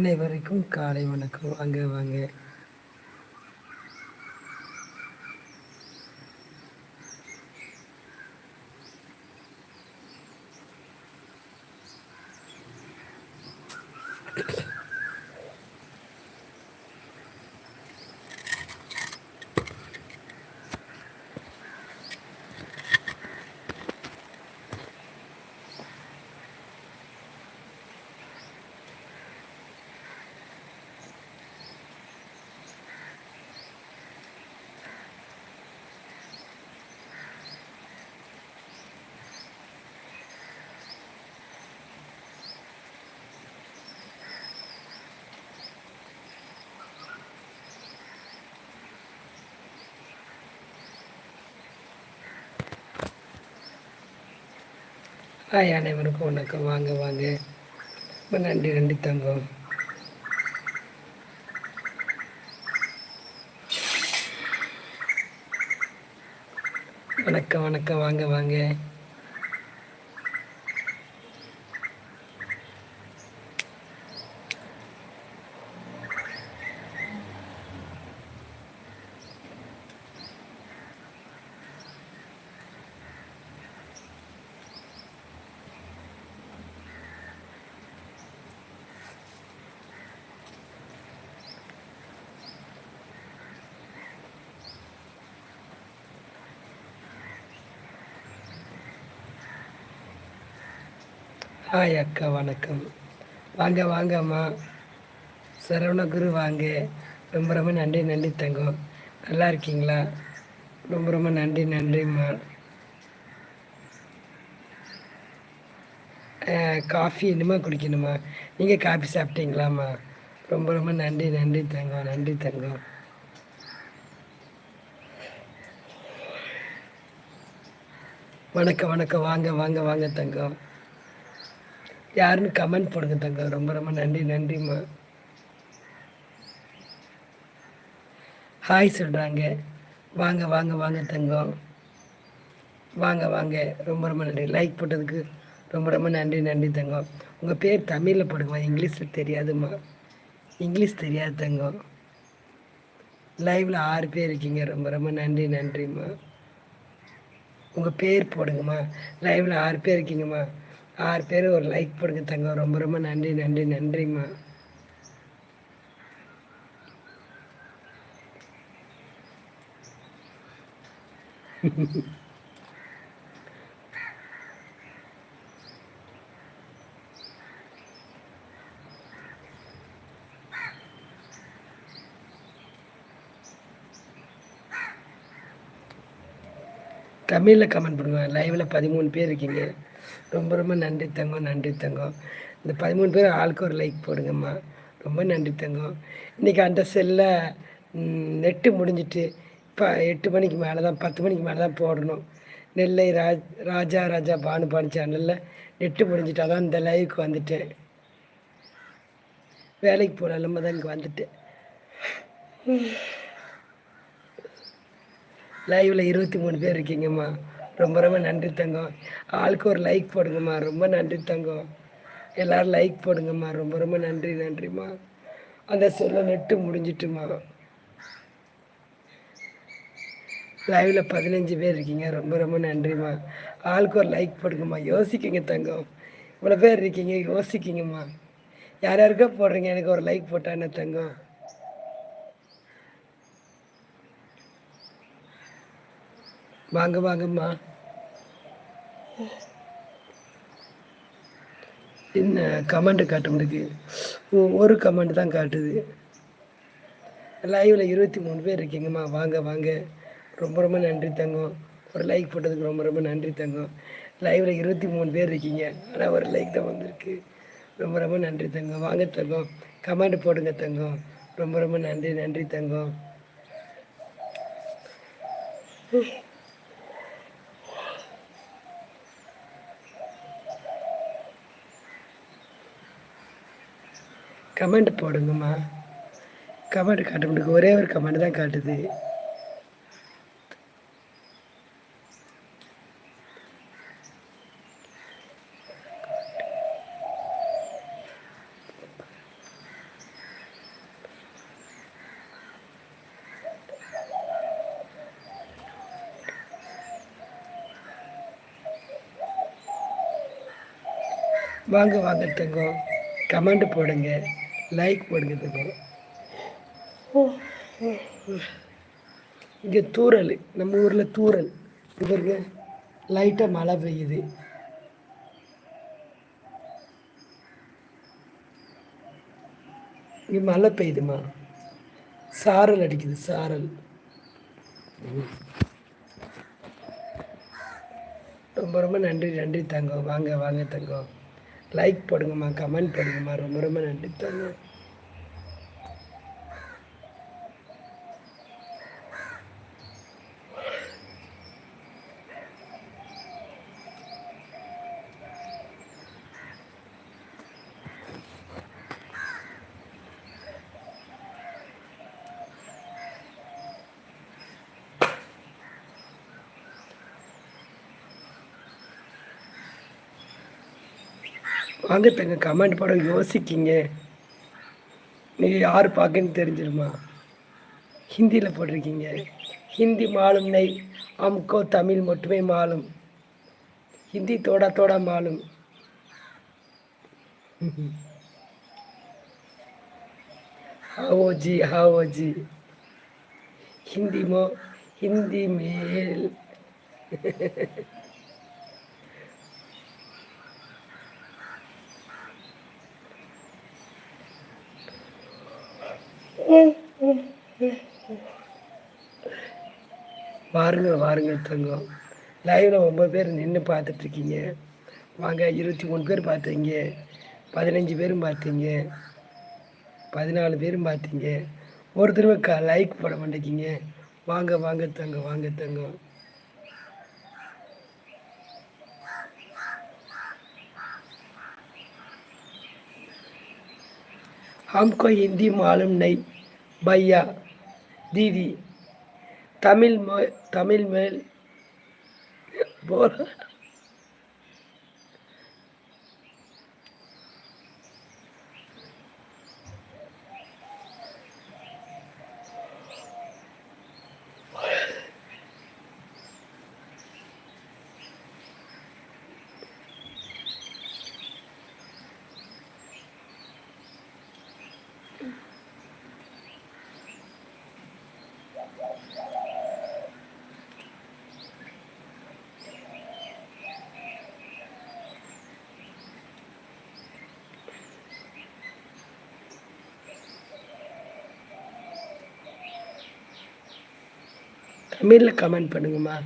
அனைவருக்கும் காலை வணக்கம். அங்கே வாங்க. ஹாய் அனைவருக்கும் வணக்கம். வாங்க வாங்க. ரொம்ப நன்றி நன்றி தங்கம். வணக்கம் வணக்கம். வாங்க வாங்க. ஹாய் அக்கா வணக்கம். வாங்க வாங்க அம்மா சரவணகுரு வாங்க. ரொம்ப ரொம்ப நன்றி நன்றி தங்கம். நல்லா இருக்கீங்களா? ரொம்ப ரொம்ப நன்றி நன்றிம்மா. காஃபி இனிமே குடிக்கணுமா நீங்கள் காஃபி சாப்பிட்டீங்களாம்மா? ரொம்ப ரொம்ப நன்றி நன்றி தங்கம் நன்றி தங்கம். வணக்கம் வணக்கம். வாங்க வாங்க வாங்க தங்கம். யாருன்னு கமெண்ட் போடுங்க தங்க. ரொம்ப ரொம்ப நன்றி நன்றிம்மா. ஹாய் சொல்கிறாங்க வாங்க வாங்க வாங்க தங்கம் வாங்க வாங்க. ரொம்ப ரொம்ப நன்றி. லைக் போட்டதுக்கு ரொம்ப ரொம்ப நன்றி நன்றி தங்கம் உங்கள் பேர் தமிழில் போடுங்கம்மா இங்கிலீஷில் தெரியாதும்மா. இங்கிலீஷ் தெரியாது தங்கம் லைவில் ஆறு பேர் இருக்கீங்க. ரொம்ப ரொம்ப நன்றி நன்றிம்மா. உங்கள் பேர் போடுங்கம்மா. லைவில் ஆறு பேர் இருக்கீங்கம்மா. ஆறு பேர் ஒரு லைக் போடுங்க தங்கம். ரொம்ப ரொம்ப நன்றி நன்றி நன்றிம்மா. தமிழில் கமெண்ட் பண்ணுங்க லைவில் பதிமூணு பேர் இருக்கீங்க. ரொம்ப ரொம்ப நன்றி தங்கம் நன்றி தங்கம் இந்த பதிமூணு பேர் ஆளுக்கு ஒரு லைக் போடுங்கம்மா. ரொம்ப நன்றி தங்கம் இன்றைக்கி அந்த செல்லில் நெட்டு முடிஞ்சிட்டு இப்போ எட்டு மணிக்கு மேலே தான் பத்து மணிக்கு மேலே தான் போடணும். நெல்லை ராஜ் ராஜா ராஜா பானு பானு சேனலில் நெட்டு முடிஞ்சிட்டு அதான் இந்த லைவுக்கு வந்துட்டேன் வேலைக்கு இல்லாமல் தான் இங்கே வந்துட்டேன் லைவில் இருபத்தி மூணு பேர் இருக்கீங்கம்மா. ரொம்ப ரொம்ப நன்றி தங்கம். ஆளுக்கு ஒரு லைக் போடுங்கம்மா. ரொம்ப நன்றி தங்கம். எல்லோரும் லைக் போடுங்கம்மா. ரொம்ப ரொம்ப நன்றி நன்றிம்மா. அந்த சொல்ல நெட்டு முடிஞ்சிட்டுமா லைவில் பதினஞ்சு பேர் இருக்கீங்க. ரொம்ப ரொம்ப நன்றிம்மா. ஆளுக்கு ஒரு லைக் போடுங்கம்மா. யோசிக்கிங்க தங்கம். இவ்வளோ பேர் இருக்கீங்க. யோசிக்கிங்கம்மா. யார் யாருக்கா போடுறீங்க. எனக்கு ஒரு லைக் போட்டானே தங்கம்? வாங்க வாங்கம்மா. என்ன கமெண்ட் காட்ட முடியுது ஒ- ஒரு கமெண்ட் தான் காட்டுது. லைவில் இருபத்தி மூணு பேர் இருக்கீங்கம்மா. வாங்க வாங்க. ரொம்ப ரொம்ப நன்றி தங்கம். ஒரு லைக் போட்டதுக்கு ரொம்ப ரொம்ப நன்றி தங்கம். லைவில் இருபத்தி மூணு பேர் இருக்கீங்க. ஆனால் ஒரு லைக் தான் வந்திருக்கு. ரொம்ப ரொம்ப நன்றி தங்கம். வாங்க தங்கம். கமெண்ட் போடுங்க தங்கம். ரொம்ப ரொம்ப நன்றி நன்றி தங்கம். கமெண்ட் போடுங்கம்மா. கமெண்ட் காட்ட முடியும் ஒரே ஒரு கமெண்ட் தான் காட்டுது. வாங்க வாங்க தங்கம். கமெண்ட் போடுங்க. லைக் தங்கம் இங்கே தூறல் நம்ம ஊரில் தூறல். இவருக்கு லைட்டாக மழை பெய்யுது. இங்கே மழை பெய்யுதுமா? சாரல் அடிக்குது சாரல். ரொம்ப ரொம்ப நன்றி நன்றி தங்கம். வாங்க வாங்க தங்கம். லைக் பண்ணுங்கம்மா கமெண்ட் பண்ணுங்கம்மா ரொம்ப ரொம்ப நன்றி தாங்க வாங்க இப்போ எங்கள் கமெண்ட் போட யோசிக்கிங்க. நீங்கள் யார் பார்க்குன்னு தெரிஞ்சிருமா? ஹிந்தியில் போட்டிருக்கீங்க. ஹிந்தி மாலும் நை அம்கோ தமிழ் மட்டுமே மாலும். ஹிந்தி தோடா தோடா மாலும். ஹாவோஜி ஹாவோஜி. ஹிந்தி மோ ஹிந்தி மேல். வாருங்க வாருங்க தங்கம் லைவில் ஒம்பது பேர் நின்று பார்த்துட்ருக்கீங்க வாங்க இருபத்தி மூணு பேர் பார்த்தீங்க பதினஞ்சு பேரும் பார்த்தீங்க பதினாலு பேரும் பார்த்தீங்க ஒரு தடவை க லைக் போட மாட்டேங்கிங்க வாங்க வாங்க தங்கம் வாங்க தங்கம் हमको हिंदी मालूम नहीं பையா தீதி தமிழ் தமிழ் மேல் போற தமிழில் கமெண்ட் பண்ணுங்கம்மா.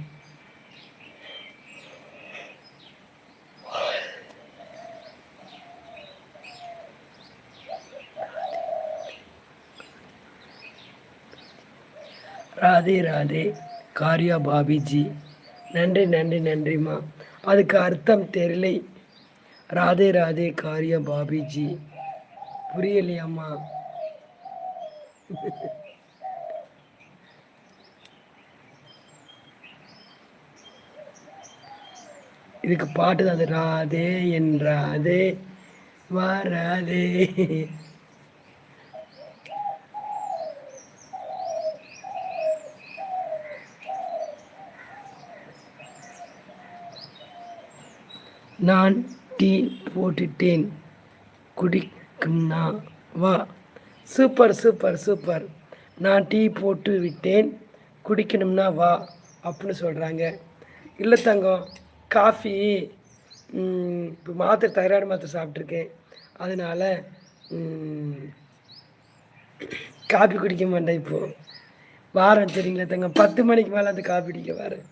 ராதே ராதே காரியா பாபிஜி. நன்றி நன்றி நன்றிம்மா. அதுக்கு அர்த்தம் தெரியலை. ராதே ராதே காரியா பாபிஜி. புரியலையாம்மா? இதுக்கு பாட்டு தான் அது ராதே என்றாதே வாராதே. நான் டீ போட்டுட்டேன் குடிக்கும்னா வா. Super super super. நான் டீ போட்டு விட்டேன் குடிக்கணும்னா வா அப்படின்னு சொல்கிறாங்க இல்லை தங்கம். காஃபி இப்போ மாத்திரை தைராய்டு மாத்திரை சாப்பிட்ருக்கேன் அதனால் காஃபி குடிக்க மாட்டேன் இப்போது வாரம் சரிங்களா தங்க? பத்து மணிக்கு மேலே அந்த காஃபி குடிக்க வரேன்.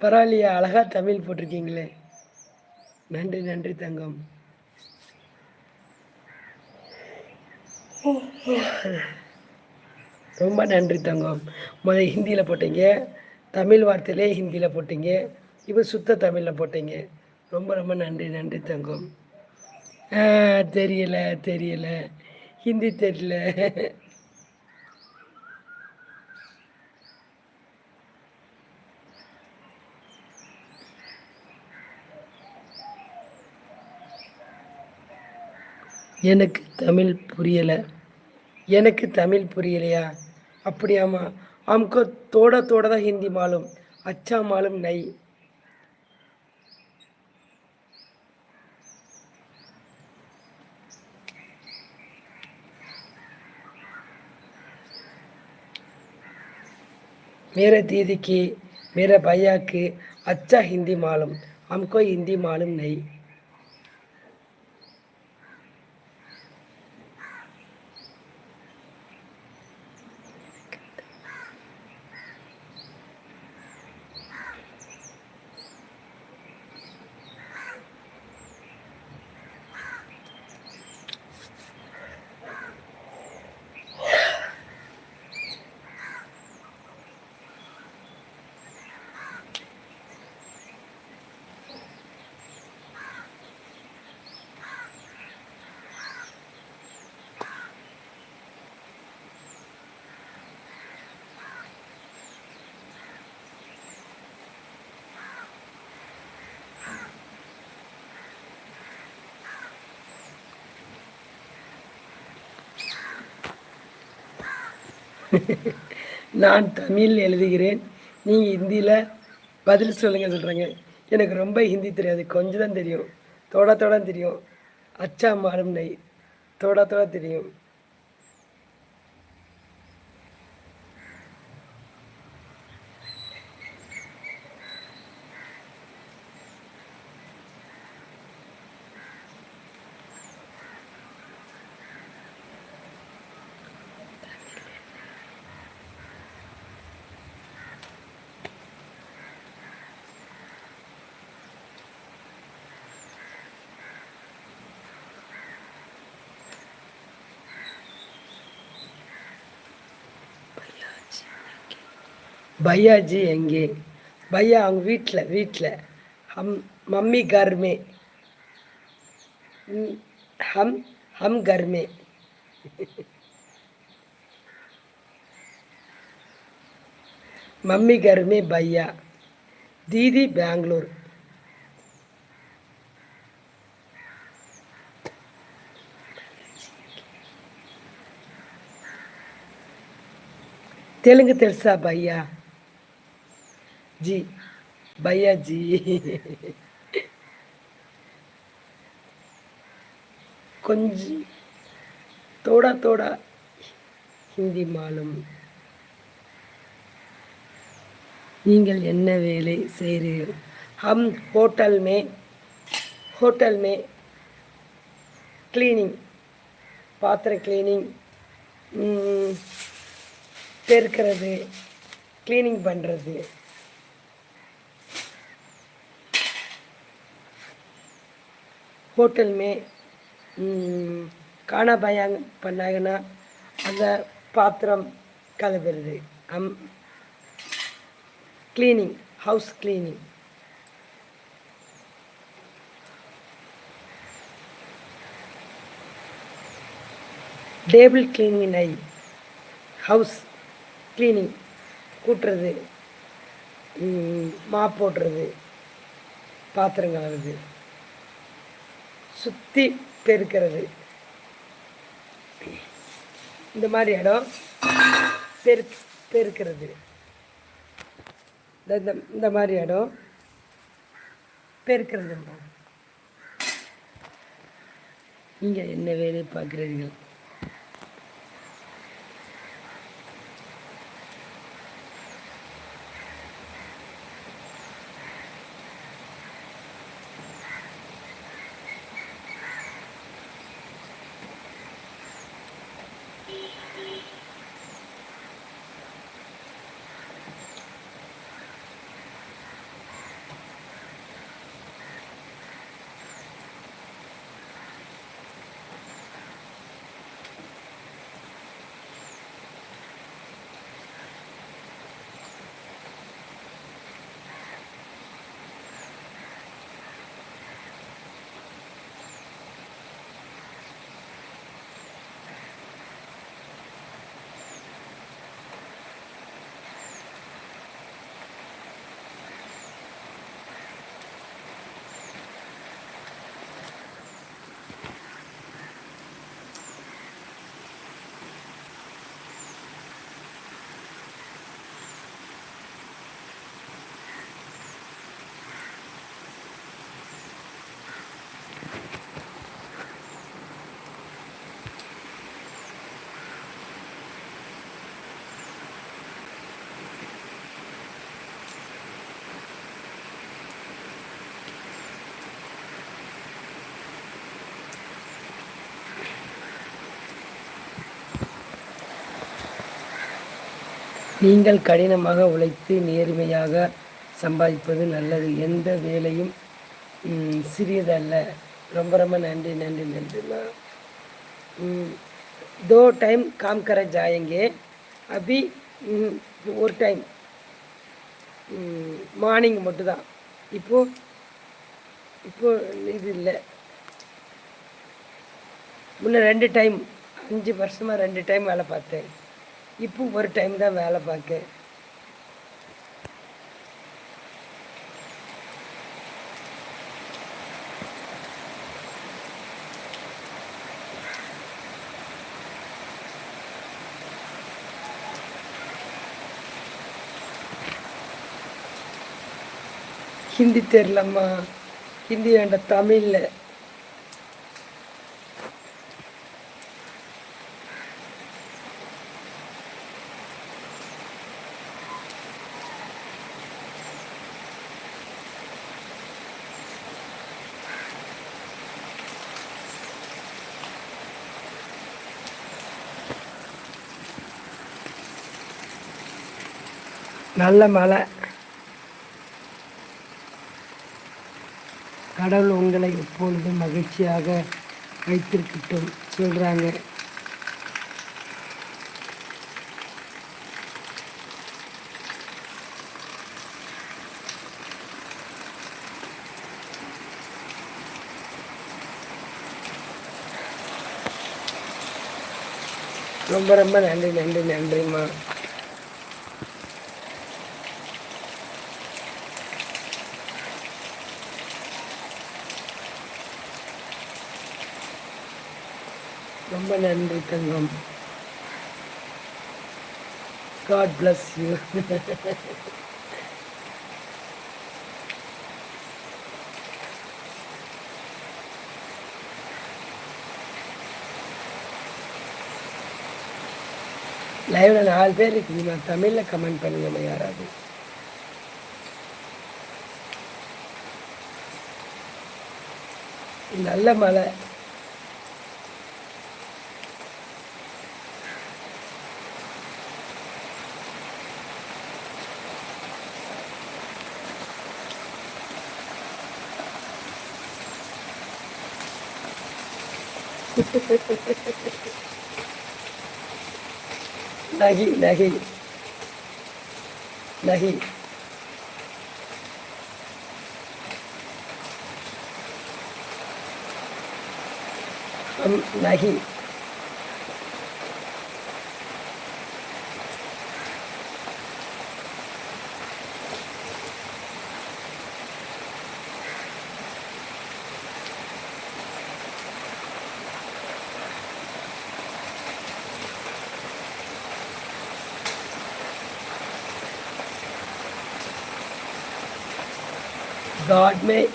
பரவாயில்லையா? அழகாக தமிழ் போட்டிருக்கீங்களே. நன்றி நன்றி தங்கம். ரொம்ப நன்றி தங்கம். முதல் ஹிந்தியில் போட்டீங்க. தமிழ் வார்த்தையிலே ஹிந்தியில் போட்டீங்க. இப்போ சுத்த தமிழில் போட்டீங்க. ரொம்ப ரொம்ப நன்றி நன்றி தங்கம். தெரியல தெரியல. ஹிந்தி தெரியல. எனக்கு தமிழ் புரியலை. எனக்கு தமிழ் புரியலையா? அப்படியாம்மா. हमको थोड़ा थोड़ा सा हिंदी मालूम अच्छा मालूम नहीं मेरे दीदी की मेरे भैया की अच्छा हिंदी मालूम हमको हिंदी मालूम नहीं நான் தமிழ் எழுதுகிறேன். நீங்கள் ஹிந்தியில் பதில் சொல்லுங்க சொல்கிறேங்க எனக்கு ரொம்ப ஹிந்தி தெரியாது. கொஞ்சம் தான் தெரியும். தோட தோட தெரியும். அச்சா மாறும் நெய். தோட தோட தெரியும். பையாஜி எங்கே பையா அவங்க வீட்டில் வீட்டில் ஹம் மம்மி கர்மே ஹம் ஹம் கர்மே मम्मी घर में भैया दीदी बैंगलोर तेलुगु तेसा भैया जी भैया जी கொஞ்சம் थोड़ा थोड़ा हिंदी मालूम நீங்கள் என்ன வேலை செய்கிறீர்கள் ஹம் ஹோட்டல் மே ஹோட்டல் மே கிளீனிங் பாத்திரம் கிளீனிங் பெருக்கிறது க்ளீனிங் பண்ணுறது ஹோட்டலுமே மே ம், பயாங் பண்ணாங்கன்னா அந்த பாத்திரம் கழுவுறது அம் cleaning house cleaning table cleaning ஐ ஹவுஸ் கிளீனிங் கூட்டுறது மாப் போடுறது பாத்திரம் கழுவுறது சுற்றி பெருக்கிறது. இந்த மாதிரி இடம் பெரு பெருக்கிறது. இந்த இந்த- இந்த மாதிரி இடம் பெருக்கிறது நீங்கள் என்ன வேலை பார்க்குறீர்கள்? நீங்கள் கடினமாக உழைத்து நேர்மையாக சம்பாதிப்பது நல்லது எந்த வேலையும் ம், சிறியதல்ல ரொம்ப ரொம்ப நன்றி நன்றி நன்றிம்மா ம், दो टाइम काम कर जाएंगे अभी ம், ஒரு டைம் மார்னிங் மட்டும்தான் இப்போ இப்போ இது இல்லை முன்ன ரெண்டு டைம் அஞ்சு வருஷமாக ரெண்டு டைம் வேலை பார்த்தேன் இப்போ ஒரு டைம் தான் வேலை பார்க்க. ஹிந்தி தெரிலம்மா ஹிந்தி வேண்டாம் தமிழில்? நல்ல மழை. கடவுள் உங்களை எப்பொழுதும் மகிழ்ச்சியாக வைத்திருக்கட்டும் சொல்கிறாங்க ரொம்ப ரொம்ப நன்றி நன்றி நன்றிம்மா. ரொம்ப நன்றி தங்கம். காட் பிளஸ் யூ லைவ்ல நாலு பேர் இருக்குதுமா தமிழ்ல கமெண்ட் பண்ணுங்கம்மா யாராவது. நல்ல மழை. Daging, daging. Daging. Um, daging. God made.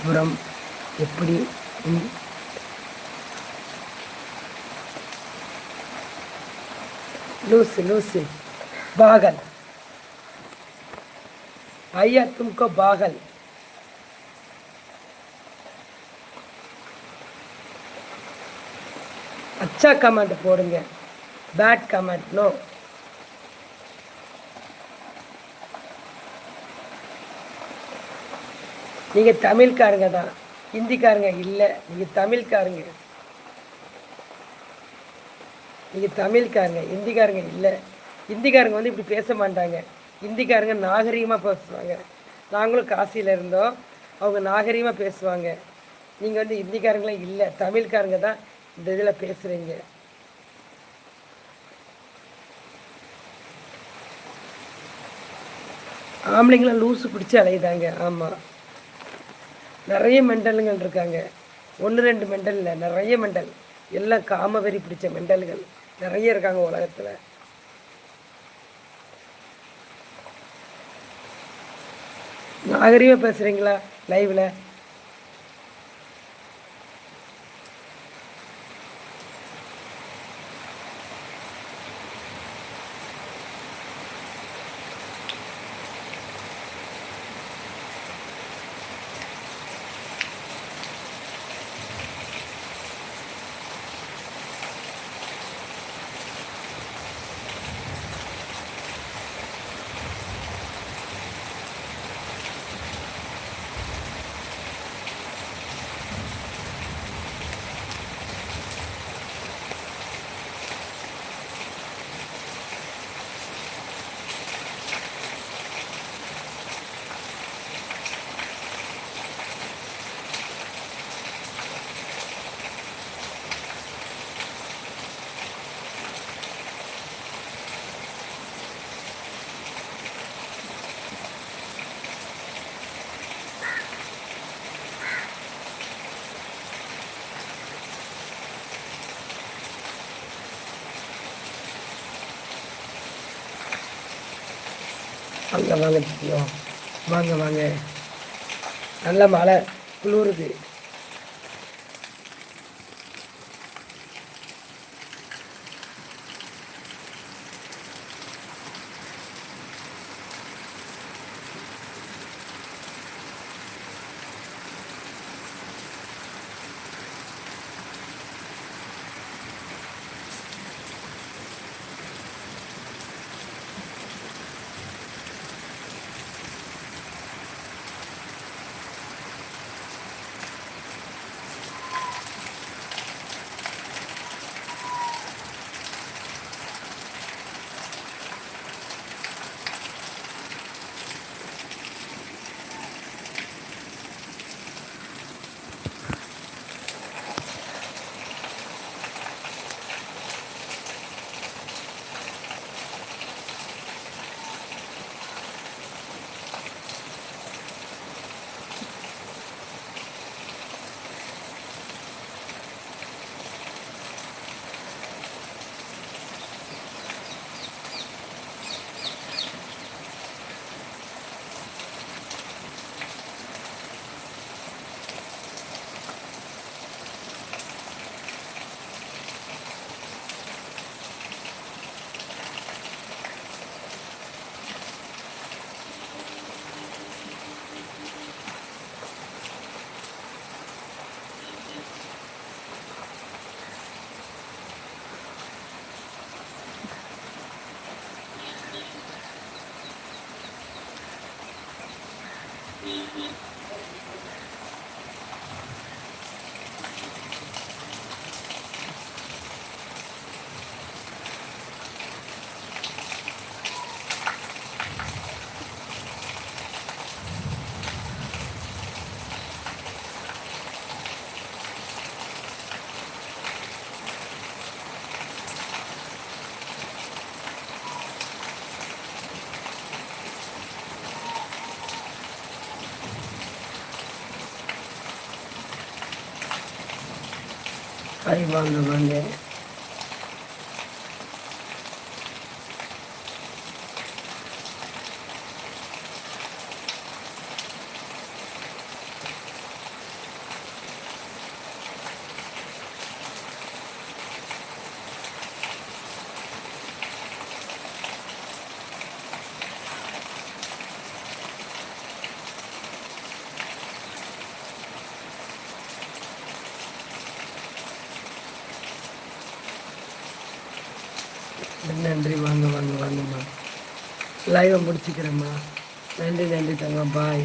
புறம் எப்படி லூசு லூசு பாகல் भैया तुमको बागल अच्छा कमेंट போடுங்க பேட் கமெண்ட் நோ நீங்கள் தமிழ்காரங்க தான் ஹிந்திக்காரங்க இல்லை நீங்கள் தமிழ்காரங்க நீங்கள் தமிழ்காரங்க ஹிந்திக்காரங்க இல்லை ஹிந்திக்காரங்க வந்து இப்படி பேச மாட்டாங்க ஹிந்திக்காரங்க நாகரிகமாக பேசுவாங்க. நாங்களும் காசியில் இருந்தோம். அவங்க நாகரீகமாக பேசுவாங்க. நீங்கள் வந்து ஹிந்திக்காரங்களாம் இல்லை தமிழ்காரங்க தான் இந்த இதில் பேசுகிறீங்க ஆம்பளைங்களாம் லூசு பிடிச்சி அலையுதாங்க. ஆமாம் நிறைய மெண்டலுங்கள் இருக்காங்க. ஒன்று ரெண்டு மெண்டல் இல்லை நிறைய மெண்டல். எல்லாம் காமவெறி பிடிச்ச மெண்டல்கள். நிறைய இருக்காங்க உலகத்தில். நாகரிகமாக பேசுகிறீங்களா லைவில் வாங்க வாங்க வாங்க. வாங்க நல்ல மழை. குளிருது. ஹாய் வாங்க வாங்க நன்றி வாங்க வாங்க வாங்கம்மா லைவை முடிச்சுக்கிறேம்மா. நன்றி நன்றி தங்கம் பாய்